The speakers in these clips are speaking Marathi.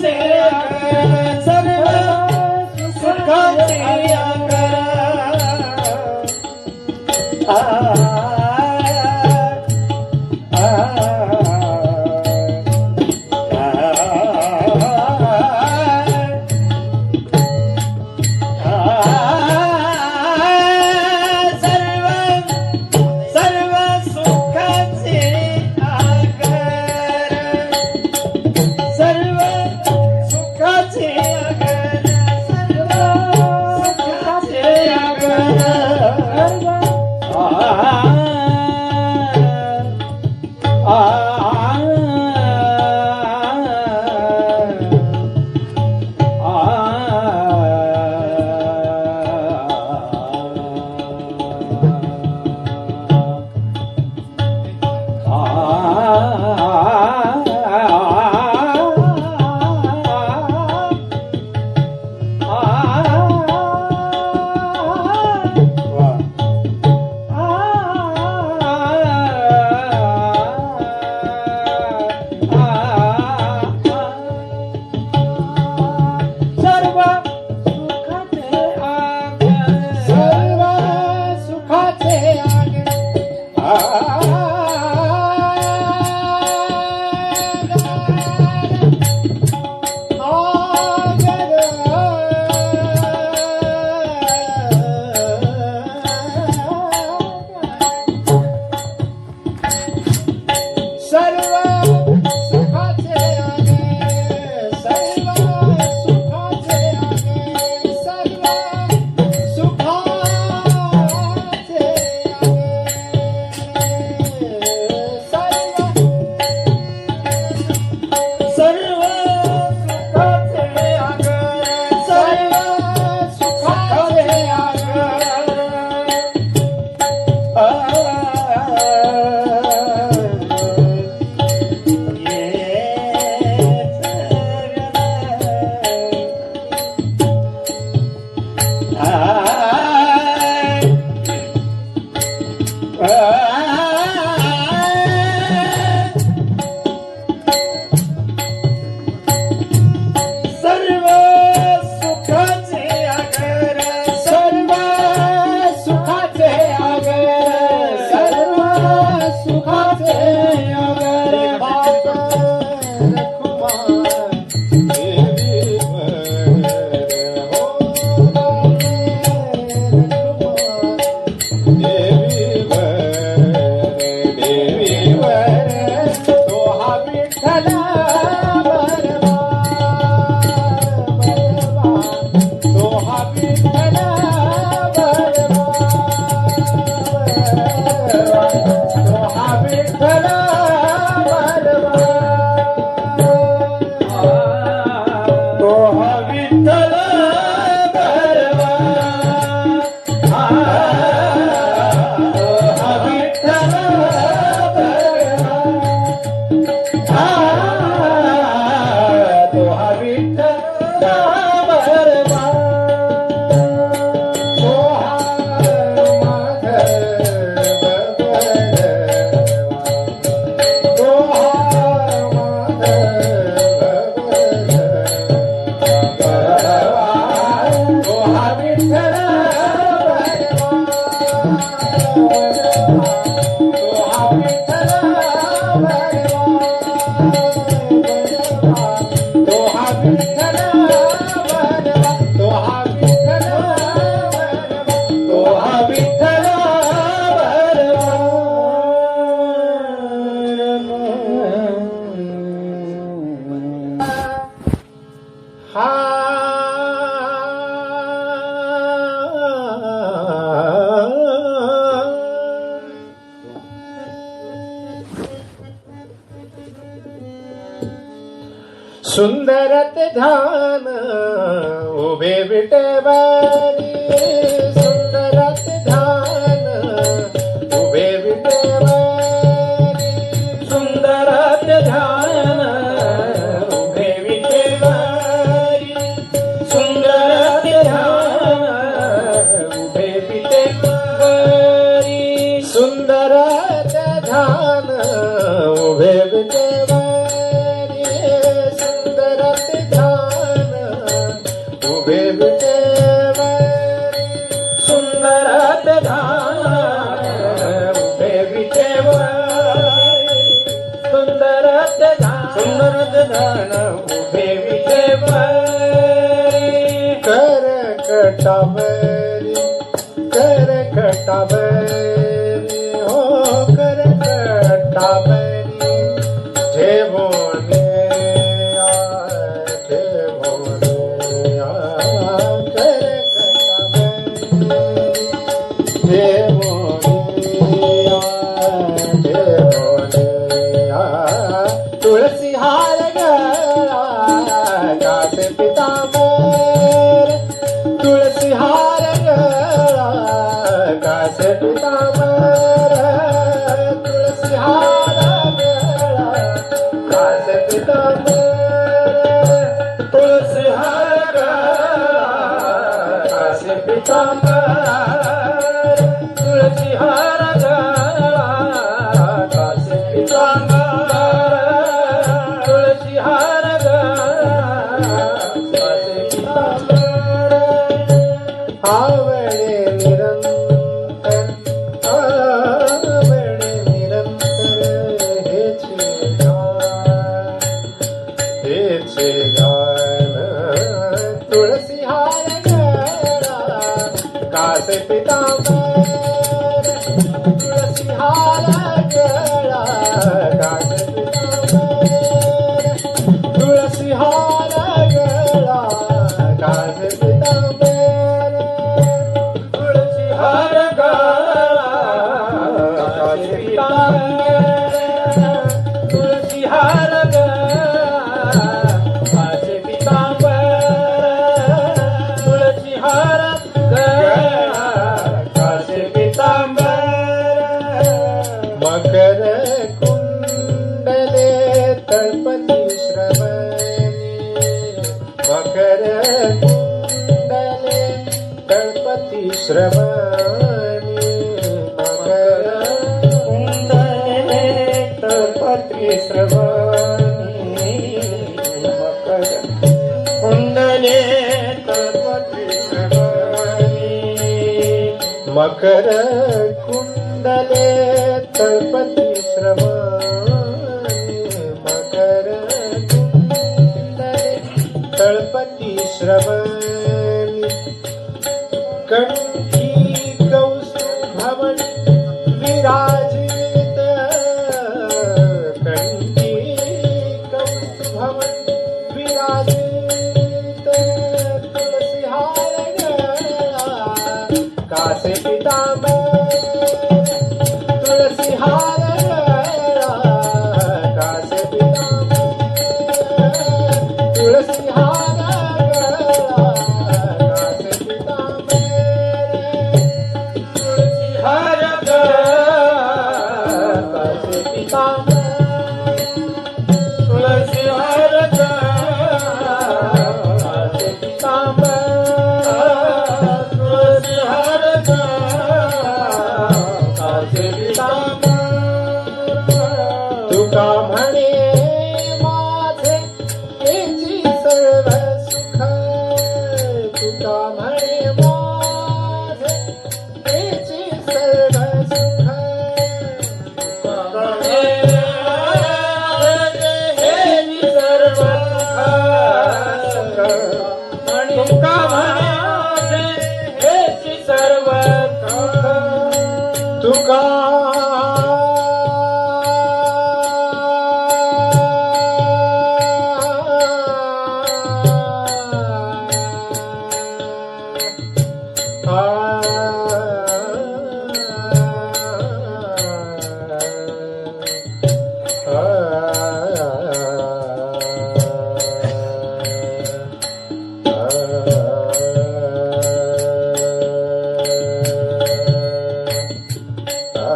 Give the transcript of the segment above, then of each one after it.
Say सुंदरत धाम उभे विटवारी. कर बैरी कर बैरी श्रवणी मकर कुंडले तपत्री श्रवणी मकर कुंडले तपत्री श्रवणी मकर कुंडले तपत्री श्रवणी मकर कुंडले तळपती श्रवण. ಶರಣಂ Yes.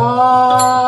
哦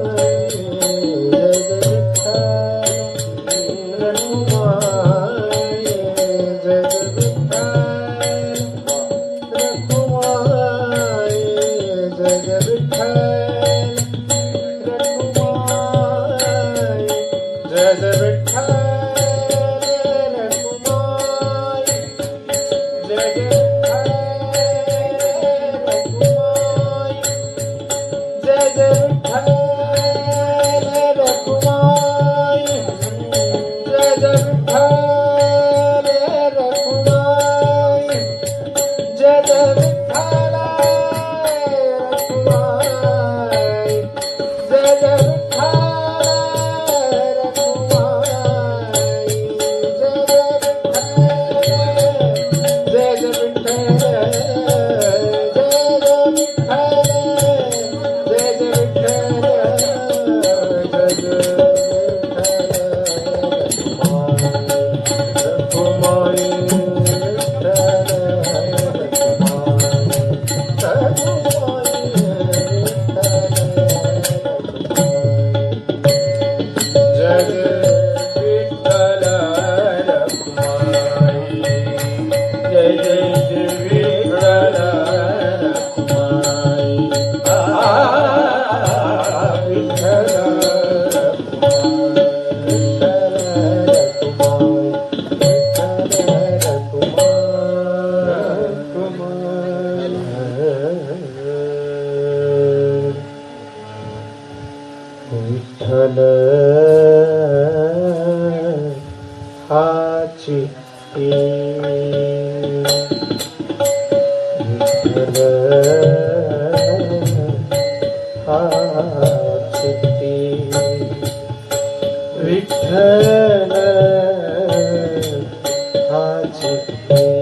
विठ्ठल हाची विठ्ठल हाची विठ्ठल। हाची